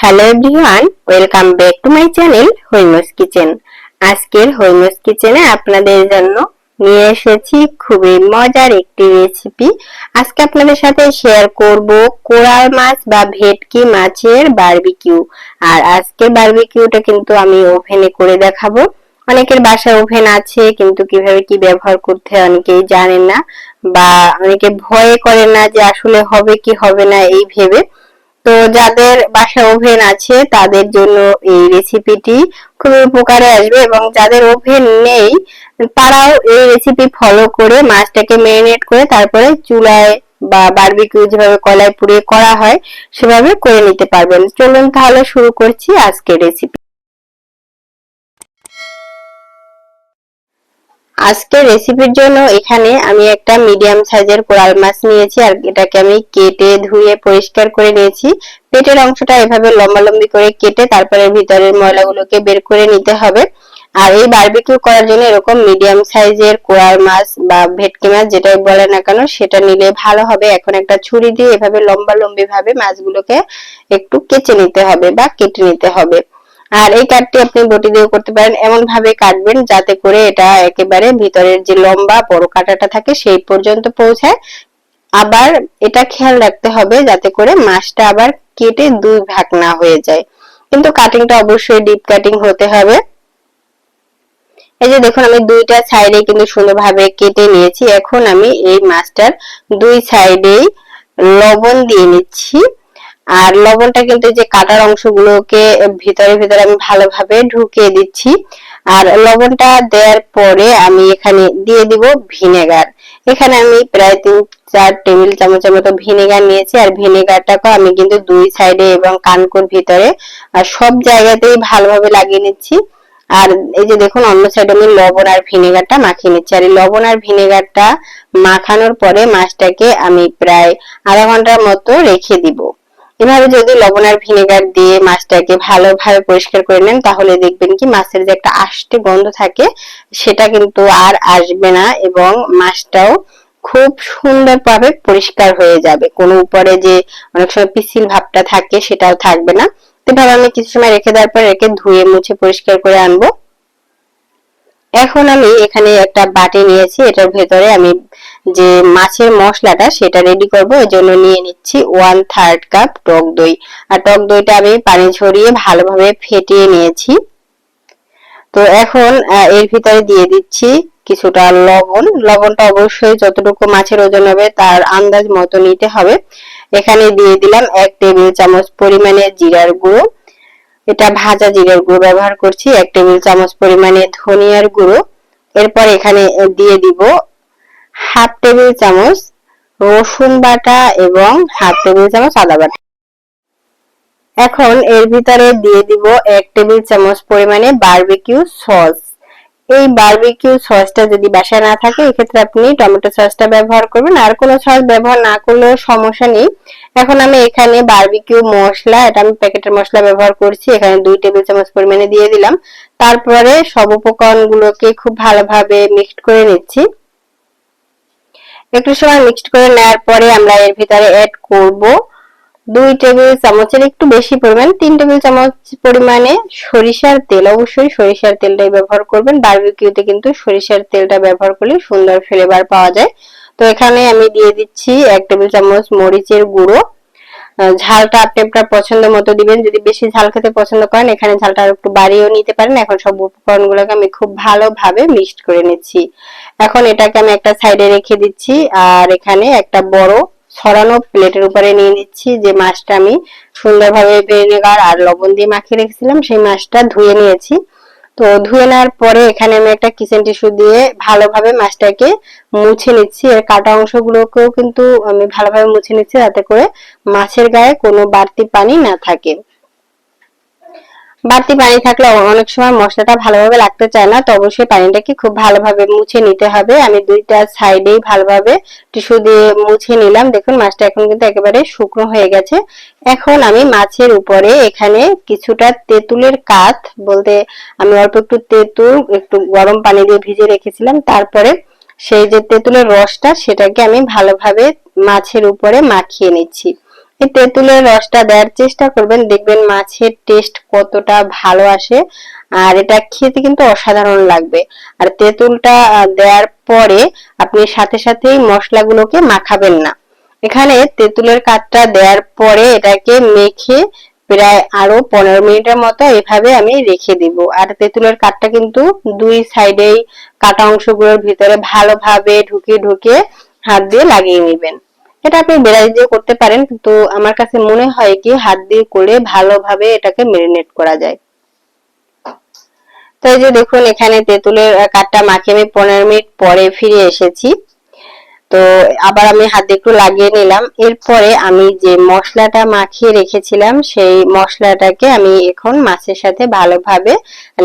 Hello everyone welcome back to my channel Haimo's kitchen আজকের হৈমস কিচেনে আপনাদের জন্য নিয়ে এসেছি খুবই মজার একটি রেসিপি আজকে আপনাদের সাথে শেয়ার করব কোরাল মাছ বা ভেটকি মাছের বারবিকিউ আর আজকে বারবিকিউটা কিন্তু আমি ওভেনে করে দেখাবো। অনেকের বাসায় ওভেন আছে, কিন্তু কীভাবে কি ব্যবহার করতে অনেকেই জানেন না। বা অনেকে ভয়ে করে না যে আসলে হবে কি হবে না, এই ভেবে। তো যাদের বাসা ওভেন আছে, তাদের জন্য এই রেসিপিটি খুবই উপকারে আসবে এবং যাদের ওভেন নেই, তারাও এই রেসিপি ফলো করে মাছটাকে ম্যারিনেট করে তারপরে চুলায় বা বারবিকিউ যেভাবে কলায় পুড়িয়ে করা হয়, সেভাবে করে নিতে পারবেন। চলুন তাহলে শুরু করছি আজকের রেসিপি আজকের রেসিপির জন্য এখানে আমি একটা মিডিয়াম সাইজের কোরাল মাছ নিয়েছি আর এটাকে আমি কেটে ধুয়ে পরিষ্কার করে নিয়েছি। পেটের অংশটা এভাবে লম্বা লম্বি করে কেটে তারপরে ভিতরের ময়লাগুলোকে বের করে নিতে হবে। আর এই বারবিকিউ করার জন্য এরকম মিডিয়াম সাইজের কোরাল মাছ বা ভেটকি মাছ যেটাই বলে না কেন, সেটা নিলে ভালো হবে। এখন একটা ছুরি দিয়ে এভাবে লম্বা লম্বি ভাবে মাছগুলোকে একটু কেচে নিতে হবে বা কেটে নিতে হবে। আর এই কাটটি আপনি বটি দিয়েও করতে পারেন এমন ভাবে কাটবেন যাতে করে এটা একেবারে ভিতরের যে লম্বা বড় কাটাটা থাকে সেই পর্যন্ত পৌঁছায়। আবার এটা খেয়াল রাখতে হবে যাতে করে মাছটা আবার কেটে দুই ভাগ না হয়ে যায়। কিন্তু কাটিংটা অবশ্যই ডিপ কাটিং হতে হবে। এই যে দেখুন, আমি দুইটা সাইডে কিন্তু সুন্দরভাবে কেটে নিয়েছি। এখন আমি এই মাছটার দুই সাইডেই লবণ দিয়ে নিচ্ছি। আর লবণটা কিন্তু যে কাটার অংশগুলোকে ভিতরে ভিতরে আমি ভালোভাবে ঢুকিয়ে দিচ্ছি। আর লবণটা দেওয়ার পরে আমি এখানে দিয়ে দিব ভিনেগার। এখানে আমি প্রায় তিন, চার টেবিল চামচের মতো ভিনেগার নিয়েছি। আর ভিনেগারটাকে আমি কিন্তু দুই সাইডে এবং কানকুর ভিতরে, আর সব জায়গাতেই ভালোভাবে লাগিয়ে নিচ্ছি। আর এই যে দেখুন, অন্য সাইডে আমি লবণ আর ভিনেগারটা মাখিয়ে নিচ্ছি। আর এই লবণ আর ভিনেগারটা মাখানোর পরে মাছটাকে আমি প্রায় আধা ঘণ্টার মতো রেখে দিব। এভাবে যদি লবণ আর ভিনেগার দিয়ে মাছটাকে ভালোভাবে পরিষ্কার করে নেন, তাহলে দেখবেন কি মাছের যে একটা আষ্টে গন্ধ থাকে, সেটা কিন্তু আর আসবে না এবং মাছটাও খুব সুন্দরভাবে পরিষ্কার হয়ে যাবে। কোনো উপরে যে অনেক সময় পিসিল ভাবটা থাকে, সেটাও থাকবে না। এভাবে আমি কিছু সময় রেখে দেওয়ার পর রেখে ধুয়ে মুছে পরিষ্কার করে আনব। এখন আমি এখানে একটা বাটি নিয়েছি, এটার ভেতরে আমি যে মাছের মশলাটা সেটা রেডি করব, এর জন্য নিয়ে নিচ্ছি ওয়ান থার্ড কাপ টক দই। আর টক দইটা আমি পানি ঝরিয়ে ভালোভাবে ফেটিয়ে নিয়েছি। তো এখন এর ভিতরে দিয়ে দিচ্ছি কিছুটা লবণ। লবণটা অবশ্যই যতটুকু মাছের ওজন হবে তার আন্দাজ মতো নিতে হবে। এখানে দিয়ে দিলাম এক টেবিল চামচ পরিমাণে জিরার গুঁড়ো। এটা ভাজা জিরার গুঁড়ো ব্যবহার করছি, এক টেবিল চামচ পরিমাণে ধনিয়ার গুঁড়ো। এরপর এখানে দিয়ে দিব হাফ টেবিল চামচ রসুন বাটা এবং হাফ টেবিল চামচ আদা বাটা। এখন এর ভিতরে দিয়ে দিব এক টেবিল চামচ পরিমাণে বারবিকিউ সস এই বারবিকিউ সসটা যদি বাসায় না থাকে, এক্ষেত্রে আপনি টমেটো সসটা ব্যবহার করবেন। আর কোনো সস ব্যবহার না করলেও সমস্যা নেই। এখন আমি এখানে বারবিকিউ মশলা, এটা আমি প্যাকেটের মশলা ব্যবহার করছি, এখানে দুই টেবিল চামচ পরিমাণে দিয়ে দিলাম। তারপরে সব উপকরণগুলোকে খুব ভালোভাবে মিক্সড করে নিচ্ছি। একটু সময় মিক্সড করে নেওয়ার পরে আমরা এর ভিতরে অ্যাড করব। দুই টেবিল চামচের একটু বেশি পরিমাণ, তিন টেবিল চামচ পরিমাণে সরিষার তেল। অবশ্যই সরিষার তেলটাই ব্যবহার করবেন। বারবিকিউতে কিন্তু সরিষার তেলটা ব্যবহার করলে সুন্দর ফ্লেভার পাওয়া যায়। তো এখানে আমি দিয়ে দিচ্ছি এক টেবিল চামচ মরিচের গুঁড়ো। ঝালটা আপনি আপনার পছন্দ মতো দিবেন। যদি বেশি ঝাল খেতে পছন্দ করেন, এখানে ঝালটা আর একটু বাড়িয়েও নিতে পারেন। এখন সব উপকরণগুলোকে আমি খুব ভালোভাবে মিক্সড করে নিচ্ছি। এখন এটাকে আমি একটা সাইডে রেখে দিচ্ছি, আর এখানে একটা বড় ছড়ানো প্লেটের উপরে নিয়ে নিচ্ছি, যে মাছটা আমি সুন্দরভাবে ভিনেগার আর লবণ দিয়ে মাখিয়ে রেখেছিলাম, সেই মাছটা ধুয়ে নিয়েছি। তো ধুয়ে নেওয়ার পরে এখানে আমি একটা কিচেন টিস্যু দিয়ে ভালোভাবে মাছটাকে মুছে নিচ্ছি। এর কাটা অংশগুলোকেও কিন্তু আমি ভালোভাবে মুছে নিচ্ছি, যাতে করে মাছের গায়ে কোনো বাড়তি পানি না থাকে। বাড়তি পানি থাকলে অনেক সময় মশলাটা ভালোভাবে লাগতে চায় না, তো অবশ্যই পানিটাকে খুব ভালোভাবে মুছে নিতে হবে। আমি দুইটা সাইডেই ভালোভাবে টিস্যু দিয়ে মুছে নিলাম। দেখুন, মাছটা এখন কিন্তু একেবারে শুকনো হয়ে গেছে। এখন আমি মাছের উপরে এখানে কিছুটা তেঁতুলের কাত, বলতে আমি অল্প একটু তেঁতুল, একটু গরম পানি দিয়ে ভিজে রেখেছিলাম। তারপরে সেই যে তেঁতুলের রসটা, সেটাকে আমি ভালোভাবে মাছের উপরে মাখিয়ে নিচ্ছি। তেঁতুলের রসটা দেওয়ার চেষ্টা করবেন। দেখবেন মাছের টেস্ট কতটা ভালো আসে। আর এটা খেতে কিন্তু অসাধারণ লাগবে। আর তেঁতুলটা দেওয়ার পরে আপনি সাথে সাথেই মশলাগুলোকে মাখাবেন না। এখানে তেঁতুলের কাঠটা দেওয়ার পরে এটাকে মেখে প্রায় আরও পনেরো মিনিটের মতো এভাবে আমি রেখে দিব। আর তেঁতুলের কাঠটা কিন্তু দুই সাইডেই কাটা অংশগুলোর ভিতরে ভালোভাবে ঢুকে ঢুকে হাত দিয়ে লাগিয়ে নেবেন। এটা আপনি বেড়াই দিয়ে করতে পারেন, কিন্তু আমার কাছে মনে হয় কি হাত দিয়ে করে ভালোভাবে এটাকে মেরিনেট করা যায়। তো এই যে দেখুন, এখানে তেঁতুলের কাঠটা মাখিয়ে আমি পনেরো মিনিট পরে ফিরে এসেছি। তো আবার আমি হাতে একটু লাগিয়ে নিলাম। এরপরে আমি যে মশলাটা মাখিয়ে রেখেছিলাম, সেই মশলাটাকে আমি এখন মাছের সাথে ভালোভাবে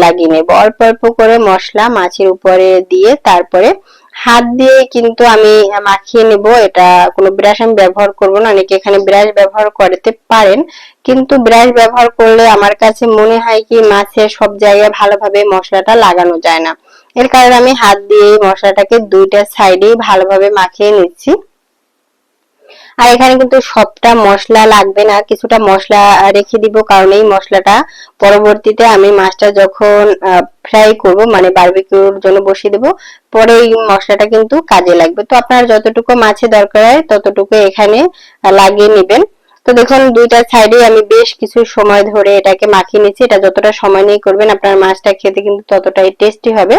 লাগিয়ে নেব। অল্প অল্প করে মশলা মাছের উপরে দিয়ে তারপরে হাত দিয়ে কিন্তু আমি মাখিয়ে নেব, এটা কোনো ব্রাশ আমি ব্যবহার করব না, অনেকে এখানে ব্রাশ ব্যবহার করতে পারেন, কিন্তু ব্রাশ ব্যবহার করলে আমার কাছে মনে হয় কি মাছের সব জায়গায় ভালোভাবে মশলাটা লাগানো যায় না। এর কারণে আমি হাত দিয়ে মশলাটাকে দুইটা সাইডেই ভালোভাবে মাখিয়ে নিচ্ছি। আর এখানে কিন্তু সবটা মশলা লাগবে না, কিছুটা মশলা রেখে দিব কারণ এই মশলাটা পরবর্তীতে আমি মাছটা যখন ফ্রাই করব মানে বারবিকিউর জন্য বসিয়ে দেব, পরে এই মশলাটা কিন্তু কাজে লাগবে। তো আপনার যতটুকু মাছে দরকার হয়, ততটুকু এখানে লাগিয়ে নেবেন। তো দেখুন, দুইটা সাইডে আমি বেশ কিছু সময় ধরে এটাকে মাখিয়ে নিচ্ছি। এটা যতটা সময় নিয়ে করবেন, আপনার মাছটা খেতে কিন্তু ততটাই টেস্টি হবে।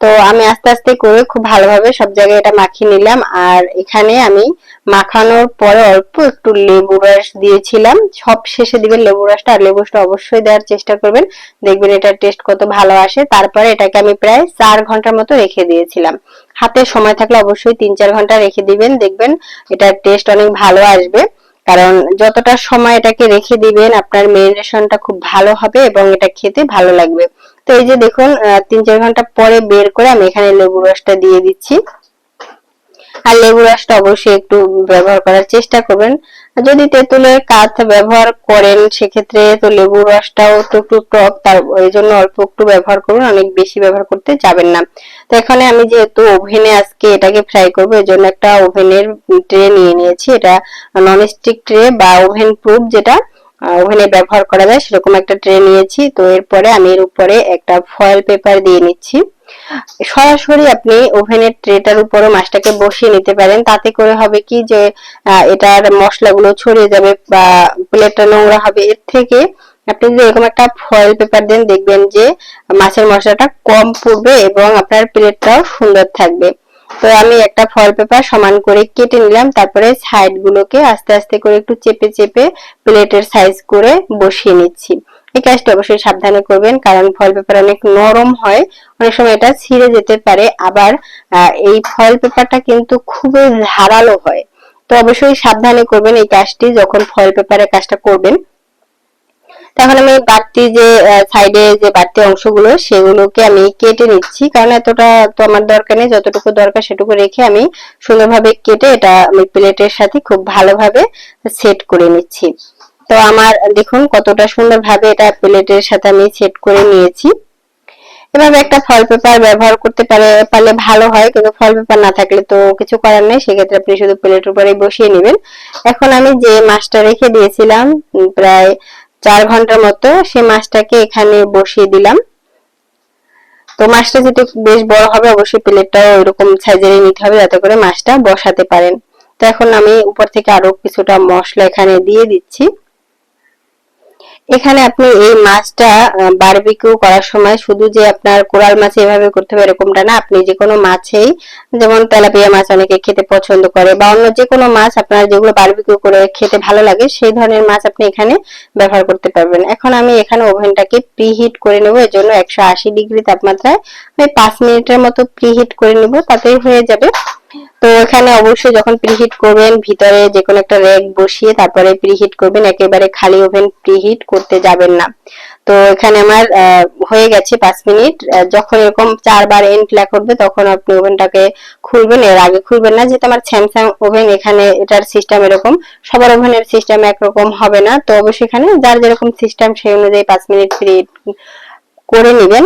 তো আমি আস্তে আস্তে করে খুব ভালোভাবে সব জায়গায় এটা মাখিয়ে নিলাম। আর এখানে আমি মাখানোর পরে অল্প একটু লেবু রস দিয়েছিলাম। সব শেষে দিবেন লেবু রসটা। আর লেবু রসটা অবশ্যই দেওয়ার চেষ্টা করবেন। দেখবেন এটার টেস্ট কত ভালো আসে। তারপরে এটাকে আমি প্রায় চার ঘণ্টার মতো রেখে দিয়েছিলাম। হাতে সময় থাকলে অবশ্যই তিন চার ঘণ্টা রেখে দিবেন। দেখবেন এটার টেস্ট অনেক ভালো আসবে। কারণ যতটা সময় এটাকে রেখে দিবেন, আপনার মেরিনেশনটা খুব ভালো হবে এবং এটা খেতে ভালো লাগবে। তো এই যে দেখুন তিন চার ঘণ্টা পরে বের করে আমি এখানে লেবু রসটা দিয়ে দিচ্ছি। আর লেবু রসটা অবশ্যই একটু ব্যবহার করার চেষ্টা করবেন। যদি তেঁতুলের কাঠ ব্যবহার করেন, সেক্ষেত্রে তো লেবু রসটাও তো একটু টক, তার ওই জন্য অল্প একটু ব্যবহার করুন অনেক বেশি ব্যবহার করতে যাবেন না। তো এখানে আমি যেহেতু ওভেনে আজকে এটাকে ফ্রাই করব, এই জন্য একটা ওভেনের ট্রে নিয়ে নিয়েছি। এটা নন স্টিক ট্রে বা ওভেন প্রুফ যেটা ওভেনে ব্যবহার করা যায়, সেরকম একটা ট্রে নিয়েছি। তো এরপরে আমি এর উপরে একটা ফয়েল পেপার দিয়ে নিচ্ছি। সরাসরি আপনি ওভেনের ট্রেটার উপরও মাছটাকে বসিয়ে নিতে পারেন। তাতে করে হবে কি যে এটার মশলাগুলো ছড়িয়ে যাবে বা প্লেটটা নোংরা হবে। এর থেকে আপনি যদি এরকম একটা ফয়েল পেপার দেন, দেখবেন যে মাছের মশলাটা কম পড়বে এবং আপনার প্লেটটাও সুন্দর থাকবে। তো আমি একটা ফয়েল পেপার সমান করে কেটে নিলাম। তারপরে সাইড গুলোকে আস্তে আস্তে করে একটু চেপে চেপে প্লেটের সাইজ করে বসিয়ে নিচ্ছি। এই কাজটা অবশ্যই সাবধানে করবেন, কারণ ফয়েল পেপার অনেক নরম হয়। অনেক সময় এটা ছিঁড়ে যেতে পারে, আবার এই ফয়েল পেপারটা কিন্তু খুবই ধারালো হয়। তো অবশ্যই সাবধানে করবেন এই কাজটি যখন ফয়েল পেপারের কাজটা করবেন। তখন আমি বাড়তি যে সাইডে যে বাড়তি অংশগুলো, সেগুলোকে আমি কেটে নিচ্ছি, কারণ এতটা তো আমার দরকার নেই, যতটুকু দরকার সেটুকু রেখে আমি সুন্দরভাবে কেটে এটা আমি প্লেটের সাথে খুব ভালোভাবে সেট করে নিচ্ছি। তো আমার, দেখুন কতটা সুন্দর ভাবে এটা প্লেটের সাথে আমি সেট করে নিয়েছি। এভাবে একটা ফল পেপার ব্যবহার করতে পারে, পারলে ভালো হয়, কিন্তু ফল পেপার না থাকলে তো কিছু করার নেই। সেক্ষেত্রে আপনি শুধু প্লেটের উপরে বসিয়ে নেবেন। এখন আমি যে মাছটা রেখে দিয়েছিলাম প্রায় চার ঘণ্টার মতো, সে মাছটাকে এখানে বসিয়ে দিলাম। তো মাছটা যেহেতু বেশ বড় হবে, অবশ্যই প্লেটটাও ওইরকম সাইজেরই নিতে হবে, যাতে করে মাছটা বসাতে পারেন। তো এখন আমি উপর থেকে আরও কিছুটা মশলা এখানে দিয়ে দিচ্ছি। এখানে আপনি এই মাছটা বারবিকিউ করার সময় শুধু যে আপনার কোরাল মাছ এভাবে করতে হবে এরকমটা না, আপনি যে কোনো মাছেই, যেমন তেলাপিয়া মাছ অনেকে খেতে পছন্দ করে বা অন্য যে কোনো মাছ আপনার যেগুলো বারবিকিউ করে খেতে ভালো লাগে, সেই ধরনের মাছ আপনি এখানে ব্যবহার করতে পারবেন। এখন আমি এখানে ওভেনটাকে প্রিহিট করে নেব, এর জন্য একশো আশি ডিগ্রি তাপমাত্রায়। আমি পাঁচ মিনিটের মতো প্রিহিট করে নেব, তাতেই হয়ে যাবে তো এখানে অবশ্যই যখন প্রিহিট করবেন, ভিতরে যে কোনো একটা র্যাক বসিয়ে তারপরে প্রিহিট করবেন, একেবারে খালি ওভেন প্রিহিট করতে যাবেন না। তো এখানে আমার হয়ে গেছে পাঁচ মিনিট। যখন এরকম চারবার এন্ড লেখা করবে, তখন আপনি ওভেনটাকে খুলবেন। এর আগে খুলবেন না, যেহেতু আমার স্যামসাং ওভেন এখানে এটার সিস্টেম এরকম। সবার ওভেনের সিস্টেম একরকম হবে না। তো অবশ্যই এখানে যার যেরকম সিস্টেম সেই অনুযায়ী পাঁচ মিনিট ফ্রি করে নেবেন।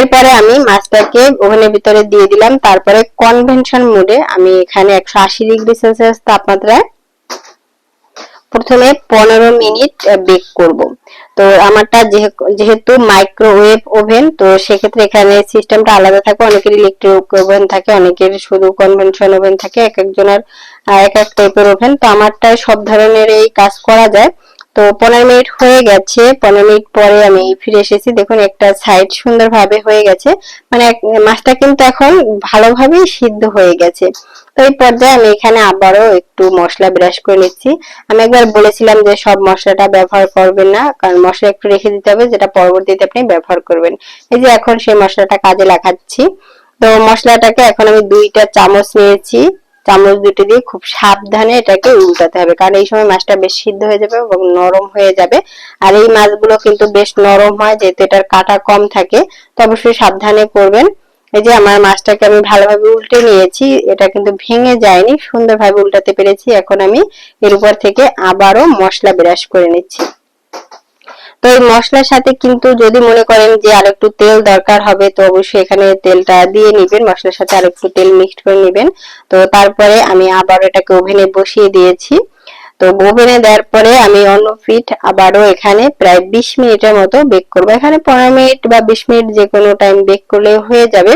এরপরে আমি মাছটাকে ওভেনের ভিতরে দিয়ে দিলাম। তারপরে কনভেনশন মোডে আমি এখানে একশো আশি ডিগ্রি সেলসিয়াস তাপমাত্রায় প্রথমে পনেরো মিনিট বেক করব। তো আমারটা যেহে- যেহেতু মাইক্রোওয়েভ ওভেন তো সেক্ষেত্রে এখানে সিস্টেমটা আলাদা থাকে, অনেকের ইলেকট্রিক ওভেন থাকে, অনেকের শুধু কনভেনশন ওভেন থাকে, এক একজনের এক এক টাইপের ওভেন তো আমারটায় সব ধরনের এই কাজ করা যায়। তো পনেরো মিনিট হয়ে গেছে। পনেরো মিনিট পরে আমি ফিরে এসেছি। দেখুন, একটা সাইড সুন্দরভাবে হয়ে গেছে। মানে মাছটা কিন্তু এখন ভালোভাবেই সিদ্ধ হয়ে গেছে। তো এই পর্যায়ে আমি এখানে আবারও একটু মশলা ব্রাশ করে নিচ্ছি। আমি একবার বলেছিলাম যে সব মশলাটা ব্যবহার করবেন না, কারণ মশলা একটু রেখে দিতে হবে, যেটা পরবর্তীতে আপনি ব্যবহার করবেন। এই যে এখন সেই মশলাটা কাজে লাগাচ্ছি। তো মশলাটাকে এখন আমি দুইটা চামচ নিয়েছি। চামচ দুটি দিয়ে খুব সাবধানে এটাকে উল্টাতে হবে। কারণ এই সময় মাছটা বেশ সিদ্ধ হয়ে যাবে এবং নরম হয়ে যাবে। আর এই মাছগুলো কিন্তু বেশ নরম হয়, যেহেতু এটার কাটা কম থাকে, তো অবশ্যই সাবধানে করবেন। এই যে আমার মাছটাকে আমি ভালোভাবে উল্টে নিয়েছি, এটা কিন্তু ভেঙে যায়নি, সুন্দরভাবে উল্টাতে পেরেছি। এখন আমি এর উপর থেকে আবারও মশলা ব্রাশ করে নিচ্ছি। তো এই মশলার সাথে কিন্তু যদি মনে করেন যে আর একটু তেল দরকার হবে, তো অবশ্যই এখানে তেলটা দিয়ে নিবেন, মশলার সাথে আর একটু তেল মিক্সড করে নেবেন। তো তারপরে আমি আবার এটাকে ওভেনে বসিয়ে দিয়েছি। তো ওভেনে দেওয়ার পরে আমি অন্য ফিট আবারও এখানে প্রায় বিশ মিনিটের মতো বেক করব। এখানে পনেরো মিনিট বা বিশ মিনিট যে কোনো টাইম বেক করলে হয়ে যাবে।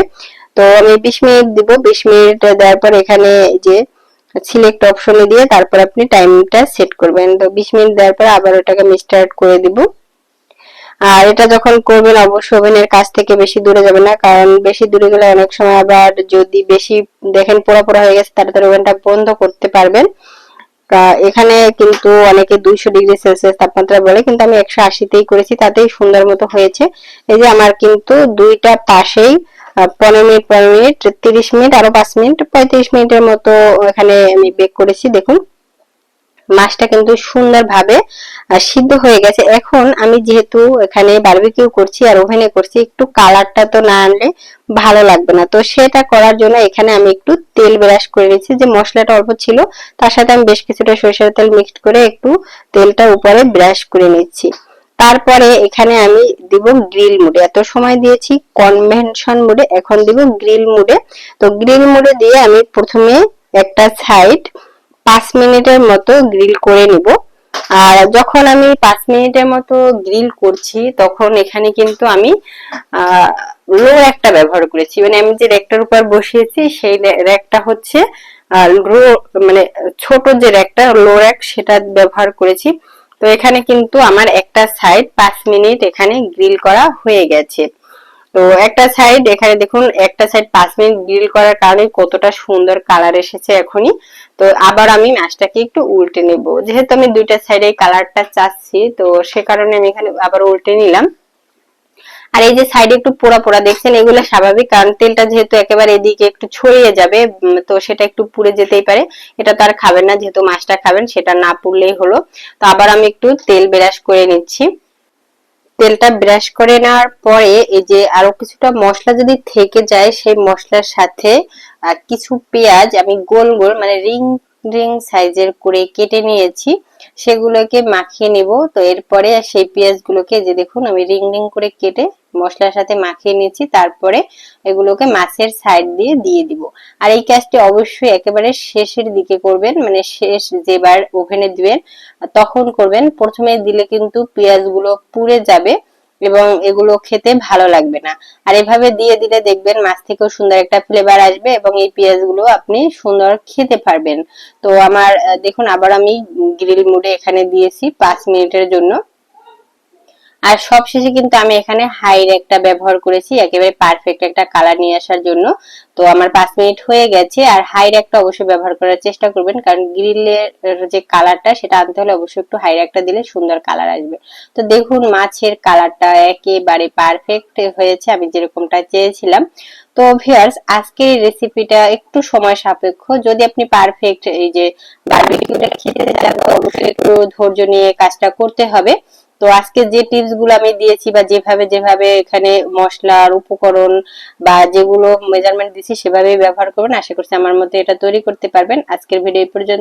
তো আমি বিশ মিনিট দিব। বিশ মিনিট দেওয়ার পর এখানে যে সিলেক্ট অপশনে দিয়ে তারপর আপনি টাইমটা সেট করবেন। তো বিশ মিনিট দেওয়ার পর আবার ওটাকে আমি স্টার্ট করে দিব। আর এটা যখন করবেন, অবশ্যই ওভেনের কাছ থেকে বেশি দূরে যাবে না, কারণ বেশি দূরে গেলে অনেক সময় আবার যদি বেশি দেখেন পোড়া পোড়া হয়ে গেছে তাড়াতাড়ি ওভেনটা বন্ধ করতে পারবেন। এখানে কিন্তু অনেকে দুইশো ডিগ্রি সেলসিয়াস তাপমাত্রা বলে, কিন্তু আমি একশো আশিতেই করেছি, তাতেই সুন্দর মতো হয়েছে। এই যে আমার কিন্তু দুইটা পাশেই পনেরো মিনিট পনেরো মিনিট, তিরিশ মিনিট, আরও পাঁচ মিনিট, পঁয়ত্রিশ মিনিটের মতো এখানে আমি বেক করেছি, দেখুন। মাছটা কিন্তু সুন্দরভাবে সিদ্ধ হয়ে গেছে। এখন আমি যেহেতু এখানে বারবিকিউ করছি আর ওভেনে করছি, একটু কালারটা তো না আনলে ভালো লাগবে না। তো সেটা করার জন্য এখানে আমি একটু তেল ব্রাশ করে নিচ্ছি যে মশলাটা অল্প ছিল, তার সাথে আমি বেশ কিছুটা সরিষার তেল মিক্সড করে একটু তেলটা উপরে ব্রাশ করে নিচ্ছি। তারপরে এখানে আমি দিব গ্রিল মুডে এত সময় দিয়েছি কনভেনশন মুডে এখন দিব গ্রিল মুডে তো গ্রিল মুডে দিয়ে আমি প্রথমে একটা সাইড পাঁচ মিনিটের মতো গ্রিল করে নিব। আর যখন আমি পাঁচ মিনিটের মতো গ্রিল করছি, তখন এখানে কিন্তু আমি লো র্যাকটা ব্যবহার করেছি। মানে আমি যে র্যাকটার উপর বসিয়েছি, সেই র্যাকটা হচ্ছে লো মানে ছোট যে র্যাকটা, লো র্যাক, সেটা ব্যবহার করেছি। তো এখানে কিন্তু আমার একটা সাইড পাঁচ মিনিট এখানে গ্রিল করা হয়ে গেছে। তো একটা সাইড এখানে দেখুন, একটা সাইড পাঁচ মিনিট গ্রিল করার কারণে কতটা সুন্দর কালার এসেছে এখনই। তো আবার আমি মাছটাকে একটু উল্টে নেব। যেহেতু আমি দুইটা সাইডে কালারটা চাচ্ছি, তো সে কারণে আমি এখানে আবার উল্টে নিলাম। আর এই যে সাইডে একটু পোড়া পোড়া দেখছেন, এগুলো স্বাভাবিক, কারণ তেলটা যেহেতু একেবারে এদিকে একটু ছড়িয়ে যাবে তো সেটা একটু পুড়ে যেতেই পারে। এটা তো আর খাবেন না, যেহেতু মাছটা খাবেন, সেটা না পুড়লেই হলো। তো আবার আমি একটু তেল ব্রাশ করে নিচ্ছি। তেলটা ব্রাশ করে নেওয়ার পরে এই যে আরও কিছুটা মশলা যদি থেকে যায়, সেই মশলার সাথে কিছু পেঁয়াজ আমি গোল গোল মানে রিং রিং সাইজের করে কেটে নিয়েছি। সেগুলোকে মাখিয়ে নেব। তো এরপরে সেই পেঁয়াজগুলোকে যে দেখুন, আমি রিং রিং করে কেটে মশলার সাথে মাখিয়ে নিয়েছি, তারপরে এগুলোকে মাছের সাইড দিয়ে দিয়ে দিব। আর এই কাজটি অবশ্যই একেবারে শেষের দিকে করবেন মানে শেষ যেবার ওভেনে দিবেন, তখন করবেন। প্রথমে দিলে কিন্তু পেঁয়াজগুলো পুড়ে যাবে এবং এগুলো খেতে ভালো লাগবে না। আর এভাবে দিয়ে দিলে দেখবেন মাছ থেকেও সুন্দর একটা ফ্লেভার আসবে এবং এই পেঁয়াজগুলো আপনি সুন্দর খেতে পারবেন। তো আমার দেখুন, আবার আমি গ্রিল মুডে এখানে দিয়েছি পাঁচ মিনিটের জন্য। আর সবশেষে কিন্তু আমি এখানে হাই একটা ব্যবহার করেছি, একেবারে পারফেক্ট একটা কালার নিয়ে আসার জন্য। তো আমার পাঁচ মিনিট হয়ে গেছে, আর হাই একটা অবশ্যই ব্যবহার করার চেষ্টা করবেন, কারণ গ্রিলের যে কালারটা সেটা আনতে হলে অবশ্যই একটু হাই একটা দিলে সুন্দর কালার আসবে। তো দেখুন, মাছের কালারটা একেবারে পারফেক্ট হয়েছে, আমি যেরকমটা চেয়েছিলাম। তো ভিউয়ার্স আজকের রেসিপিটা একটু সময় সাপেক্ষ। যদি আপনি পারফেক্ট এই যে খেতে চান অবশ্যই একটু ধৈর্য নিয়ে কাজটা করতে হবে। তো আজকে যে টিপসগুলো আমি দিয়েছি বা যেভাবে যেভাবে এখানে মশলার উপকরণ বা যেগুলো মেজারমেন্ট দিয়েছি সেভাবেই ব্যবহার করবেন। আশা করছি আমার মতো এটা তৈরি করতে পারবেন। আজকের ভিডিও পর্যন্ত